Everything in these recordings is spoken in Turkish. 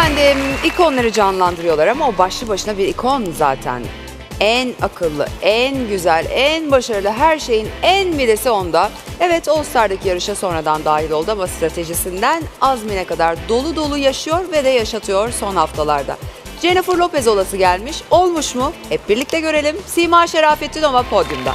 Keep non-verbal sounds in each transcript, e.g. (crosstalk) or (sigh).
Efendim ikonları canlandırıyorlar ama o başlı başına bir ikon zaten. En akıllı, en güzel, en başarılı her şeyin en midesi onda. Evet All Star'daki yarışa sonradan dahil oldu ama stratejisinden azmine kadar dolu dolu yaşıyor ve de yaşatıyor son haftalarda. Jennifer Lopez olası gelmiş. Olmuş mu? Hep birlikte görelim. Sima Şerafettinova podyumda.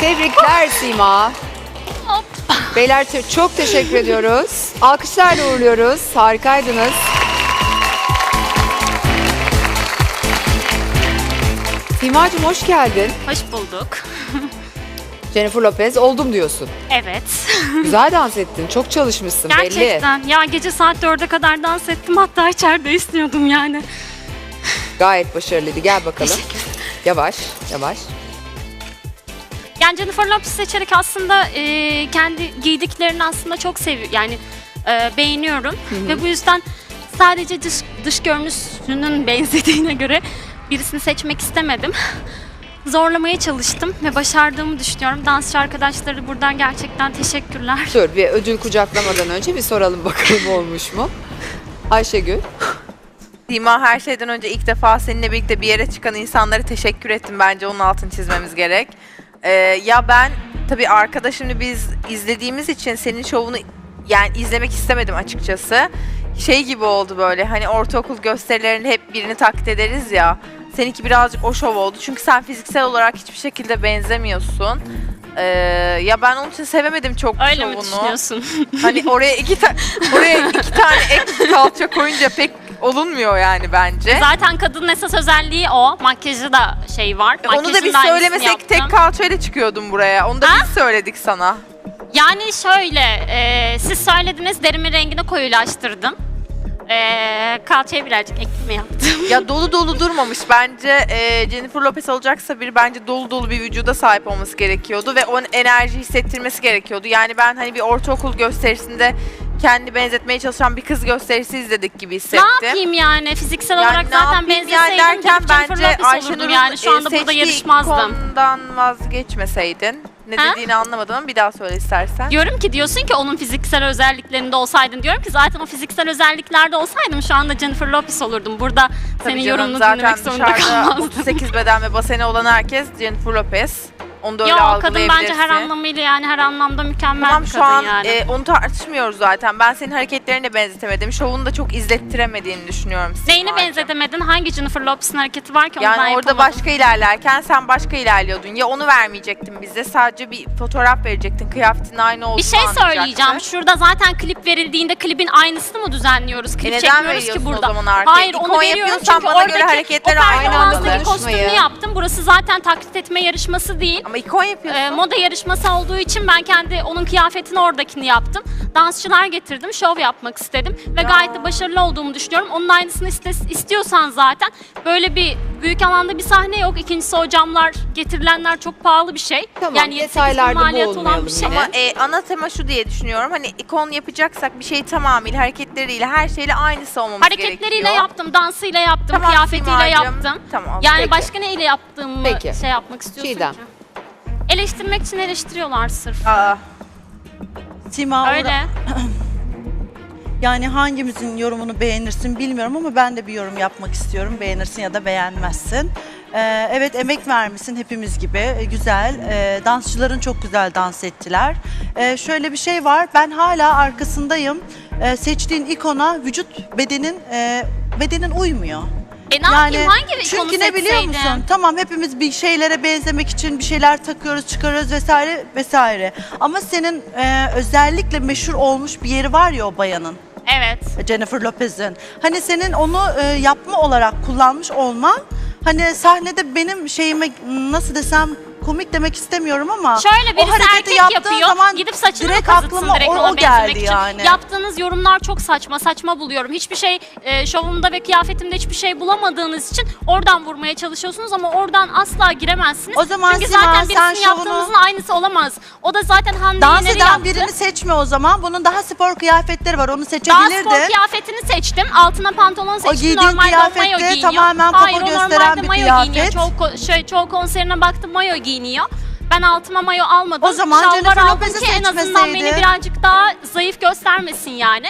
Tebrikler, Sima. Beyler çok teşekkür ediyoruz. Alkışlarla uğurluyoruz. Harikaydınız. Simacığım hoş geldin. Hoş bulduk. (laughs) Jennifer Lopez oldum diyorsun. Evet. (laughs) Güzel dans ettin, çok çalışmışsın belli. Gerçekten. Ya gece saat 4'e kadar dans ettim. Hatta içeride istiyordum yani. Gayet başarılıydı. Gel bakalım. Yavaş, yavaş. Yani Jennifer Lopez seçerek aslında e, kendi giydiklerini aslında çok seviyorum. Yani e, beğeniyorum. Ve bu yüzden sadece dış, dış görünüşünün (laughs) benzediğine göre birisini seçmek istemedim. Zorlamaya çalıştım ve başardığımı düşünüyorum. Dansçı arkadaşları buradan gerçekten teşekkürler. Dur bir ödül kucaklamadan önce bir soralım bakalım olmuş mu? Ayşegül. Dima her şeyden önce ilk defa seninle birlikte bir yere çıkan insanlara teşekkür ettim. Bence onun altını çizmemiz gerek. Ee, ya ben tabii arkadaşımla biz izlediğimiz için senin şovunu yani izlemek istemedim açıkçası. Şey gibi oldu böyle hani ortaokul gösterilerinde hep birini taklit ederiz ya. Seninki birazcık o şov oldu. Çünkü sen fiziksel olarak hiçbir şekilde benzemiyorsun. Ee, ya ben onun için sevemedim çok Öyle mi şovunu. düşünüyorsun? Hani oraya iki ta- oraya iki tane ek kalça koyunca pek olunmuyor yani bence. Zaten kadının esas özelliği o. Makyajı da şey var. Onu da Makyajın biz aynısını söylemesek tek yaptım. kalçayla çıkıyordum buraya. Onu da Ha? biz söyledik sana. Yani şöyle, e, siz söylediniz derimin rengini koyulaştırdım. E, kalçaya birazcık ekleme yaptım. Ya dolu dolu durmamış. Bence e, Jennifer Lopez olacaksa bir bence dolu dolu bir vücuda sahip olması gerekiyordu ve onun enerji hissettirmesi gerekiyordu. Yani ben hani bir ortaokul gösterisinde kendi benzetmeye çalışan bir kız gösterisi izledik gibi hissettim. ne yapayım yani? Fiziksel Yani olarak zaten benzeseydim yani derken bence Ayşenur'un yani. Şu anda burada yarışmazdım. konudan vazgeçmeseydin. Ne Ha? dediğini anlamadım ama bir daha söyle istersen. Diyorum ki diyorsun ki onun fiziksel özelliklerinde olsaydın. Diyorum ki zaten o fiziksel özelliklerde olsaydım şu anda Jennifer Lopez olurdum. Burada Tabii senin canım, yorumunu zaten dinlemek zorunda kalmazdım. 38 beden ve baseni olan herkes Jennifer Lopez. Onu da öyle Yo o kadın bence her anlamıyla yani her anlamda mükemmel Tamam bir şu kadın an yani. e, onu tartışmıyoruz zaten. Ben senin hareketlerini de benzetemedim. Şovunu da çok izlettiremediğini düşünüyorum. Neyini Simacığım. benzetemedin? Hangi Jennifer Lopez'in hareketi var ki onu ben Yani orada yapamadım? başka ilerlerken sen başka ilerliyordun. Ya onu vermeyecektin bize. Sadece bir fotoğraf verecektin. Kıyafetin aynı olduğunu Bir şey anlayacaktı. söyleyeceğim. Şurada zaten klip verildiğinde klibin aynısını mı düzenliyoruz? Klip E neden çekmiyoruz veriyorsun ki o burada. zaman arkaya? Hayır İkon onu yapıyorsan çünkü bana göre oradaki hareketler o aynı performanstaki anda. kostümü Yarışmayı. yaptım. Burası zaten taklit etme yarışması değil. Ama ikon yapıyorsun. Ee, moda yarışması olduğu için ben kendi onun kıyafetini oradakini yaptım. Dansçılar getirdim, şov yapmak istedim ve gayet de başarılı olduğumu düşünüyorum. Onun aynısını iste- istiyorsan zaten böyle bir büyük alanda bir sahne yok. İkincisi o camlar getirilenler çok pahalı bir şey. Tamam, yani 7-8 bin detaylarda maliyet olan boğulmayalım bir şey. yine. Ama e, ana tema şu diye düşünüyorum. Hani ikon yapacaksak bir şey tamamıyla hareketleriyle her şeyle aynısı olmamız Hareketleriyle gerekiyor. yaptım, dansıyla yaptım, Tamam, kıyafetiyle Simacığım. yaptım. Tamam. Yani Peki. başka neyle yaptığımı Peki. şey yapmak istiyorsun Çiğdem. ki? Eleştirmek için eleştiriyorlar sırf. Aa, Sima Öyle. (clears throat) yani hangimizin yorumunu beğenirsin bilmiyorum ama ben de bir yorum yapmak istiyorum. Beğenirsin ya da beğenmezsin. Ee, evet emek vermişsin hepimiz gibi. Ee, güzel. Ee, dansçıların çok güzel dans ettiler. Ee, şöyle bir şey var. Ben hala arkasındayım. Ee, seçtiğin ikona vücut bedenin e, bedenin uymuyor. E ne yapayım hangi ikonu çünkü ne biliyor seçseydim? musun? Tamam hepimiz bir şeylere benzemek için bir şeyler takıyoruz, çıkarıyoruz vesaire vesaire. Ama senin e, özellikle meşhur olmuş bir yeri var ya o bayanın. Evet. Jennifer Lopez'in. Hani senin onu e, yapma olarak kullanmış olman hani sahnede benim şeyime nasıl desem komik demek istemiyorum ama Şöyle birisi erkek yapıyor, zaman gidip saçını direkt kazıtsın aklıma direkt o, ona o benzemek geldi için. yani. Yaptığınız yorumlar çok saçma, saçma buluyorum. Hiçbir şey e, şovumda ve kıyafetimde hiçbir şey bulamadığınız için oradan vurmaya çalışıyorsunuz ama oradan asla giremezsiniz. O zaman Çünkü Sima, zaten sen birisinin şovunu- yaptığınızın aynısı olamaz. O da zaten Hande Dans Yener'i eden yaptı. birini seçme o zaman. Bunun daha spor kıyafetleri var. Onu Daha seçebilirdin. spor kıyafetini seçtim. Altına pantolon seçtim. giydiğin Normalde o mayo giyiniyor. tamamen popo Hayır, o gösteren normalde bir mayo kıyafet. giyiniyor. Çoğu, ko- şey, çoğu konserine baktım mayo giyiniyor. Ben altıma mayo almadım. O zaman Şalvar Jennifer aldım Lopez'i ki en azından beni birazcık daha zayıf göstermesin yani.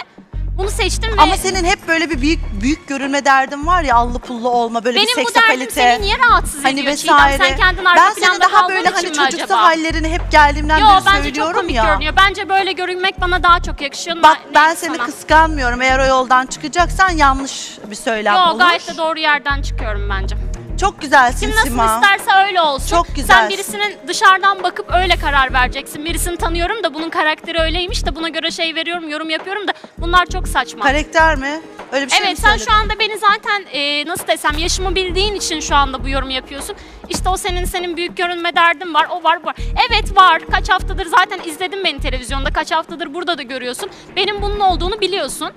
Bunu seçtim ve Ama senin hep böyle bir büyük büyük görünme derdin var ya allı pullu olma böyle benim bir bu derdim seksapalite. seni niye rahatsız Hani ediyor Çiğdem? vesaire. Sen kendin arka ben senin planda daha kaldığın böyle için hani mi çocuksu acaba? hallerini hep geldiğimden Yo beri bence çok söylüyorum komik ya. görünüyor. Bence böyle görünmek bana daha çok yakışıyor. Bak Ne- ben neyse seni sana. kıskanmıyorum. Eğer o yoldan çıkacaksan yanlış bir söylem Yo olur. gayet de doğru yerden çıkıyorum bence. Çok güzelsin Kim nasıl Sima. isterse öyle olsun. Çok Sen güzelsin. birisinin dışarıdan bakıp öyle karar vereceksin. Birisini tanıyorum da bunun karakteri öyleymiş de buna göre şey veriyorum, yorum yapıyorum da bunlar çok saçma. Karakter mi? Öyle bir şey mi Evet sen söyledin? şu anda beni zaten e, nasıl desem yaşımı bildiğin için şu anda bu yorumu yapıyorsun. İşte o senin senin büyük görünme derdin var, o var bu var. Evet var. Kaç haftadır zaten izledin beni televizyonda. Kaç haftadır burada da görüyorsun. Benim bunun olduğunu biliyorsun.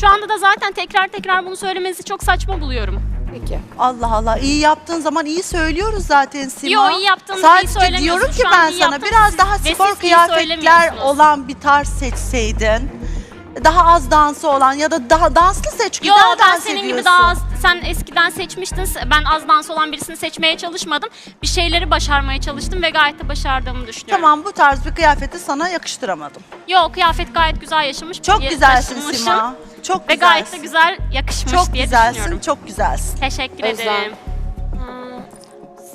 Şu anda da zaten tekrar tekrar bunu söylemenizi çok saçma buluyorum. Peki. Allah Allah iyi yaptığın zaman iyi söylüyoruz zaten Sima. Yo, iyi yaptığınızı iyi Sadece diyorum ki Şu an ben iyi sana yaptığınızı biraz daha ve spor iyi kıyafetler söylemiyorsunuz. olan bir tarz seçseydin. Daha az dansı olan ya da daha danslı seç. Yo Güzel ben dans senin ediyorsun. gibi daha az, sen eskiden seçmiştin. Ben az dans olan birisini seçmeye çalışmadım. Bir şeyleri başarmaya çalıştım ve gayet de başardığımı düşünüyorum. Tamam bu tarz bir kıyafeti sana yakıştıramadım. Yo kıyafet gayet güzel yaşamış. Çok güzelsin. Sima. Çok Ve güzelsin. gayet de güzel yakışmış Çok diye güzelsin, düşünüyorum. çok güzelsin. Teşekkür Özlem. ederim.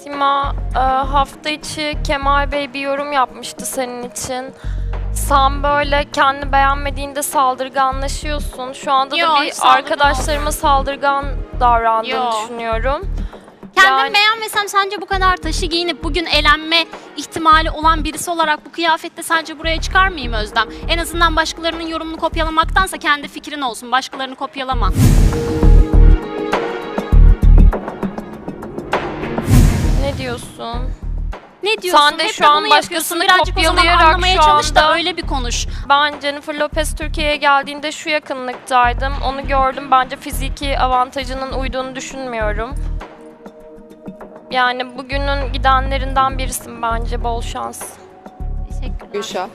Sima e, hafta içi Kemal Bey bir yorum yapmıştı senin için. Sen böyle kendi beğenmediğinde saldırganlaşıyorsun. Şu anda Yo, da hiç bir saldırgan arkadaşlarıma saldırgan davrandığını Yo. düşünüyorum. Kendim Yani- beğenmesem sence bu kadar taşı giyinip bugün elenme ihtimali olan birisi olarak bu kıyafette sence buraya çıkar mıyım Özlem? En azından başkalarının yorumunu kopyalamaktansa kendi fikrin olsun. Başkalarını kopyalama. Ne diyorsun? Ne diyorsun? Sen de Hep şu an bunu yapıyorsun. başkasını Birazcık o zaman kopyalayarak anlamaya şu çalış da anda- öyle bir konuş. Ben Jennifer Lopez Türkiye'ye geldiğinde şu yakınlıktaydım. Onu gördüm. Bence fiziki avantajının uyduğunu düşünmüyorum. Yani bugünün gidenlerinden birisin bence. Bol şans. Teşekkürler. Gülşah.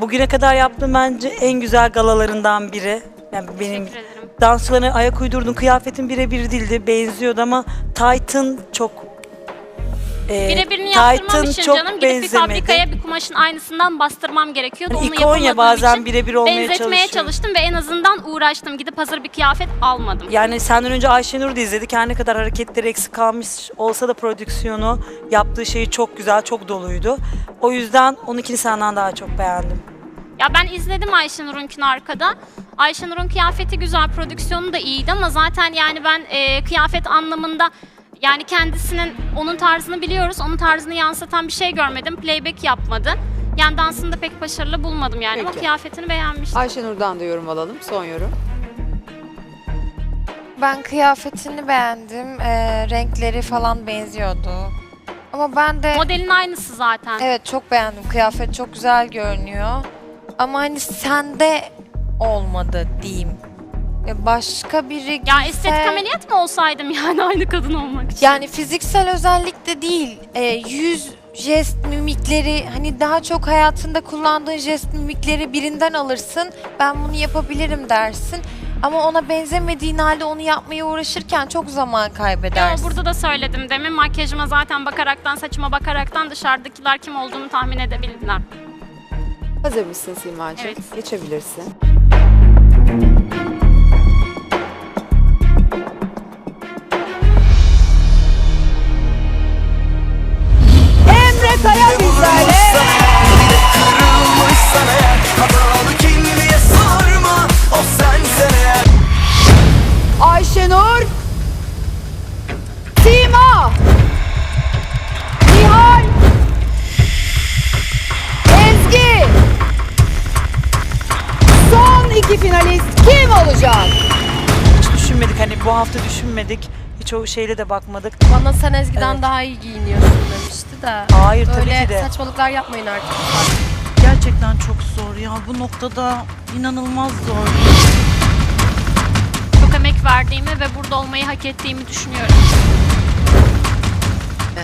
Bugüne kadar yaptığım bence en güzel galalarından biri. Yani benim Teşekkür ederim. dansçılarına ayak uydurdun. Kıyafetin birebir değildi. Benziyordu ama Titan çok e, Birebirini Titan yaptırmamışsın çok canım. Gidip bir benzemedi. fabrikaya bir kumaşın aynısından bastırmam gerekiyordu. Hani Onu ikon ya yapamadığım bazen için birebir olmaya benzetmeye çalışıyor. çalıştım ve en azından uğraştım. Gidip hazır bir kıyafet almadım. Yani senden önce Ayşenur da izledik. Her ne kadar hareketleri eksik kalmış olsa da prodüksiyonu yaptığı şeyi çok güzel, çok doluydu. O yüzden onunkini senden daha çok beğendim. Ya ben izledim Ayşenur'unkini arkada. Ayşenur'un kıyafeti güzel, prodüksiyonu da iyiydi ama zaten yani ben e, kıyafet anlamında yani kendisinin onun tarzını biliyoruz. Onun tarzını yansıtan bir şey görmedim. Playback yapmadı. Yani dansını da pek başarılı bulmadım yani ama Peki. kıyafetini beğenmiştim. Ayşenur'dan da yorum alalım. Son yorum. Ben kıyafetini beğendim. Ee, renkleri falan benziyordu. Ama ben de Modelin aynısı zaten. evet çok beğendim. Kıyafet çok güzel görünüyor. Ama hani sende olmadı diyeyim. Ya başka biri Ya estetik ameliyat mı olsaydım yani (laughs) aynı kadın olmak için? Yani fiziksel özellik de değil. Ee, yüz jest mimikleri hani daha çok hayatında kullandığın jest mimikleri birinden alırsın. Ben bunu yapabilirim dersin. Ama ona benzemediğin halde onu yapmaya uğraşırken çok zaman Ya kaybedersin. burada da söyledim demin makyajıma zaten bakaraktan saçıma bakaraktan dışarıdakiler kim olduğumu tahmin edebildiler. Hazır mısın Simacığım? Evet. Geçebilirsin. Finalist kim olacak? Hiç düşünmedik hani bu hafta düşünmedik. Hiç o şeyle de bakmadık. Bana sen Ezgi'den Evet. daha iyi giyiniyorsun demişti de. Hayır tabii Öyle ki de. saçmalıklar yapmayın artık. Gerçekten çok zor ya. Bu noktada inanılmaz zor. Çok emek verdiğimi ve burada olmayı hak ettiğimi düşünüyorum.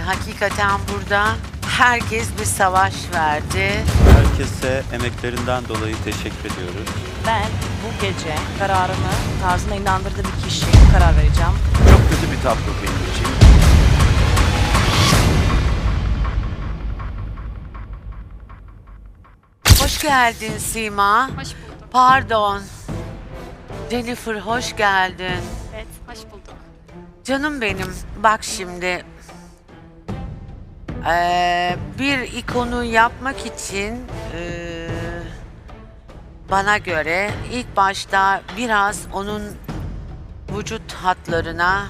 Hakikaten burada herkes bir savaş verdi. Herkese emeklerinden dolayı teşekkür ediyoruz. Ben bu gece kararımı tarzına inandırdığı bir kişiye karar vereceğim. Çok kötü bir tablo benim için. Hoş geldin Sima. Hoş bulduk. Pardon. Jennifer hoş geldin. Evet, hoş bulduk. Canım benim bak şimdi. Ee, bir ikonu yapmak için ee, bana göre ilk başta biraz onun vücut hatlarına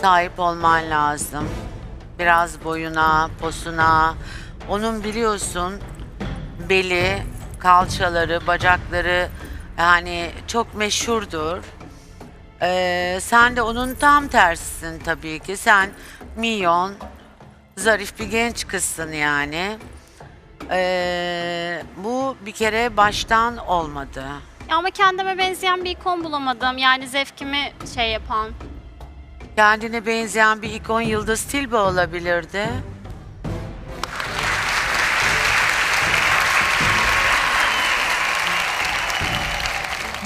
sahip olman lazım. Biraz boyuna, posuna. Onun biliyorsun beli, kalçaları, bacakları yani çok meşhurdur. Ee, sen de onun tam tersisin tabii ki. Sen milyon, zarif bir genç kızsın yani. Ee, bu bir kere baştan olmadı. Ya ama kendime benzeyen bir ikon bulamadım. Yani zevkimi şey yapan. Kendine benzeyen bir ikon Yıldız Tilbe olabilirdi.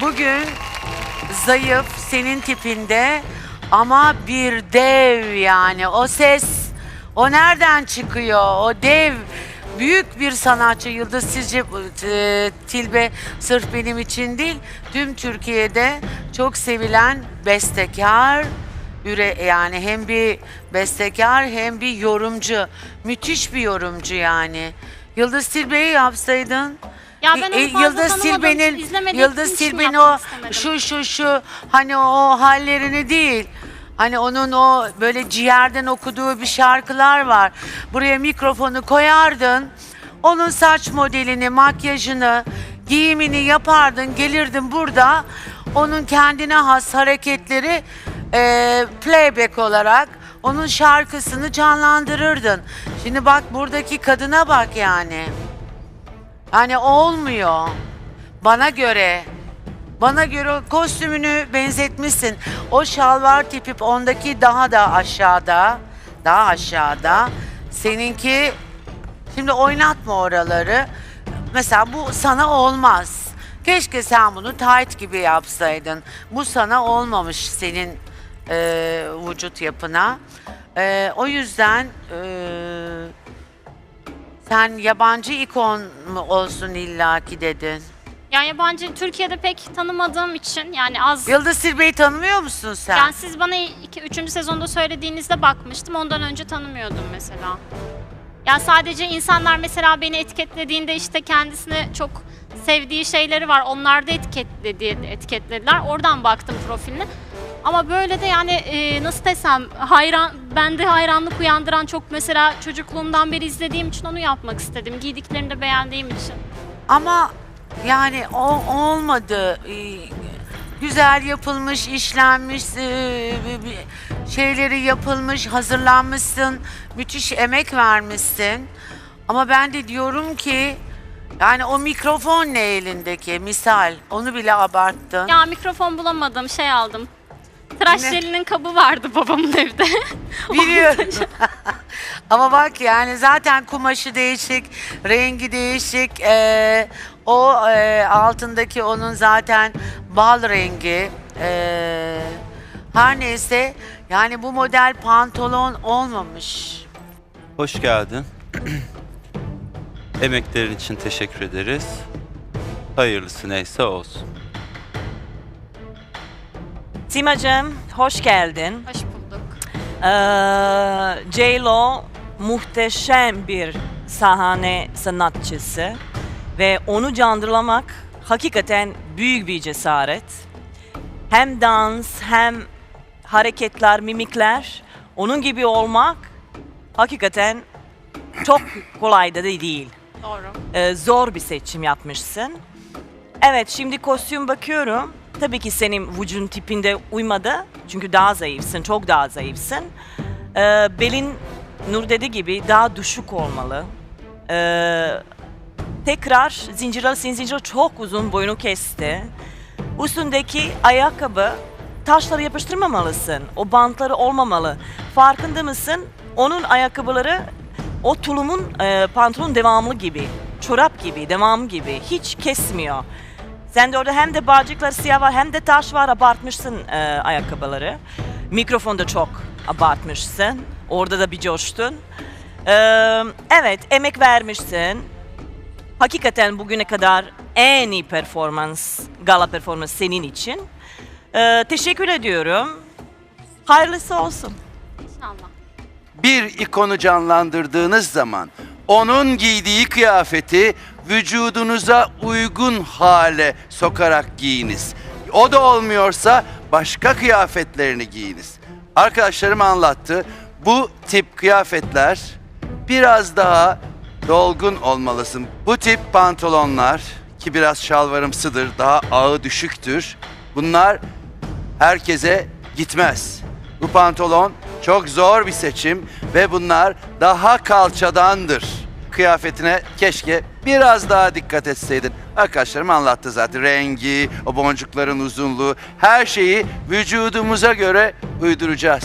Bugün zayıf senin tipinde ama bir dev yani o ses o nereden çıkıyor? O dev büyük bir sanatçı Yıldız sizce e, Tilbe sırf benim için değil tüm Türkiye'de çok sevilen bestekar üre yani hem bir bestekar hem bir yorumcu. Müthiş bir yorumcu yani. Yıldız Tilbe'yi yapsaydın Ya ben onu e, fazla Yıldız tanımadım, Tilbe'nin izlemediğim Yıldız için Tilbe'nin yapmak o istemedim. şu şu şu hani o hallerini değil Hani onun o böyle ciğerden okuduğu bir şarkılar var. Buraya mikrofonu koyardın. Onun saç modelini, makyajını, giyimini yapardın. Gelirdin burada. Onun kendine has hareketleri eee, playback olarak onun şarkısını canlandırırdın. Şimdi bak buradaki kadına bak yani. Yani olmuyor. Bana göre. Bana göre kostümünü benzetmişsin. O şalvar tipi ondaki daha da aşağıda. Daha aşağıda. Seninki şimdi oynatma oraları. Mesela bu sana olmaz. Keşke sen bunu tight gibi yapsaydın. Bu sana olmamış senin eee, vücut yapına. Eee, o yüzden eee, sen yabancı ikon mu olsun illaki dedin. Yani yabancı Türkiye'de pek tanımadığım için yani az Yıldız Silbe'yi tanımıyor musun sen? Yani siz bana 2 3. sezonda söylediğinizde bakmıştım. Ondan önce tanımıyordum mesela. Ya sadece insanlar mesela beni etiketlediğinde işte kendisine çok sevdiği şeyleri var. Onlar da etiketledi, etiketlediler. Oradan baktım profiline. Ama böyle de yani e, nasıl desem hayran bende hayranlık uyandıran çok mesela çocukluğumdan beri izlediğim için onu yapmak istedim. Giydiklerini de beğendiğim için. Ama yani o olmadı. Ee, Güzel yapılmış, işlenmiş, bir şeyleri yapılmış, hazırlanmışsın, müthiş emek vermişsin. Ama ben de diyorum ki yani o mikrofon ne elindeki misal onu bile abarttın. Ya mikrofon bulamadım şey aldım. Tıraş Ne? jelinin kabı vardı babamın evde. (laughs) Biliyorum. (laughs) Ama bak yani zaten kumaşı değişik, rengi değişik. Ee, o e, altındaki onun zaten bal rengi. Ee, her neyse yani bu model pantolon olmamış. Hoş geldin. (clears throat) Emeklerin için teşekkür ederiz. Hayırlısı neyse olsun. Simacığım hoş geldin. Hoş bulduk. Ee, J-Lo muhteşem bir sahne sanatçısı ve onu canlandırmak hakikaten büyük bir cesaret. Hem dans hem hareketler, mimikler onun gibi olmak hakikaten çok kolay da değil. Doğru. Ee, zor bir seçim yapmışsın. Evet şimdi kostüm bakıyorum. Tabii ki senin vücudun tipinde uymadı. Çünkü daha zayıfsın, çok daha zayıfsın. Ee, belin Nur dediği gibi daha düşük olmalı. Ee, tekrar senin zincirler çok uzun boyunu kesti. Üstündeki ayakkabı taşları yapıştırmamalısın. O bantları olmamalı. Farkında mısın? Onun ayakkabıları o tulumun e, pantolon devamlı gibi. Çorap gibi, devam gibi. Hiç kesmiyor. Sen de orada hem de bağcıkları siyah var hem de taş var abartmışsın e, ayakkabıları. Mikrofonda çok abartmışsın. Orada da bir coştun. Ee, evet emek vermişsin. Hakikaten bugüne kadar en iyi performans, gala performans senin için. Ee, teşekkür ediyorum. Hayırlısı olsun. İnşallah. bir ikonu canlandırdığınız zaman onun giydiği kıyafeti vücudunuza uygun hale sokarak giyiniz. O da olmuyorsa başka kıyafetlerini giyiniz. Arkadaşlarım anlattı. Bu tip kıyafetler biraz daha dolgun olmalısın. Bu tip pantolonlar ki biraz şalvarımsıdır, daha ağı düşüktür. Bunlar herkese gitmez. Bu pantolon çok zor bir seçim ve bunlar daha kalçadandır. Kıyafetine keşke biraz daha dikkat etseydin. Arkadaşlarım anlattı zaten rengi, o boncukların uzunluğu, her şeyi vücudumuza göre uyduracağız.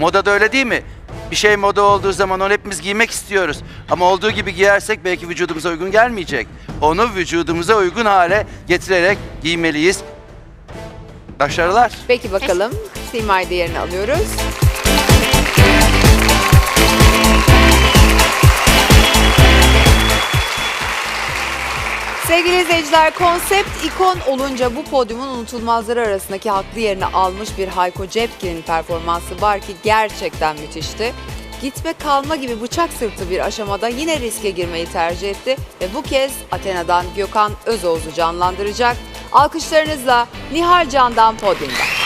Moda da öyle değil mi? Bir şey moda olduğu zaman onu hepimiz giymek istiyoruz. Ama olduğu gibi giyersek belki vücudumuza uygun gelmeyecek. Onu vücudumuza uygun hale getirerek giymeliyiz. Başarılar. Peki bakalım. Simay diğerini alıyoruz. Sevgili izleyiciler konsept ikon olunca bu podyumun unutulmazları arasındaki haklı yerini almış bir Hayko Cepkin'in performansı var ki gerçekten müthişti. Gitme kalma gibi bıçak sırtı bir aşamada yine riske girmeyi tercih etti ve bu kez Athena'dan Gökhan Özoğuz'u canlandıracak. Alkışlarınızla Nihal Can'dan podyumda.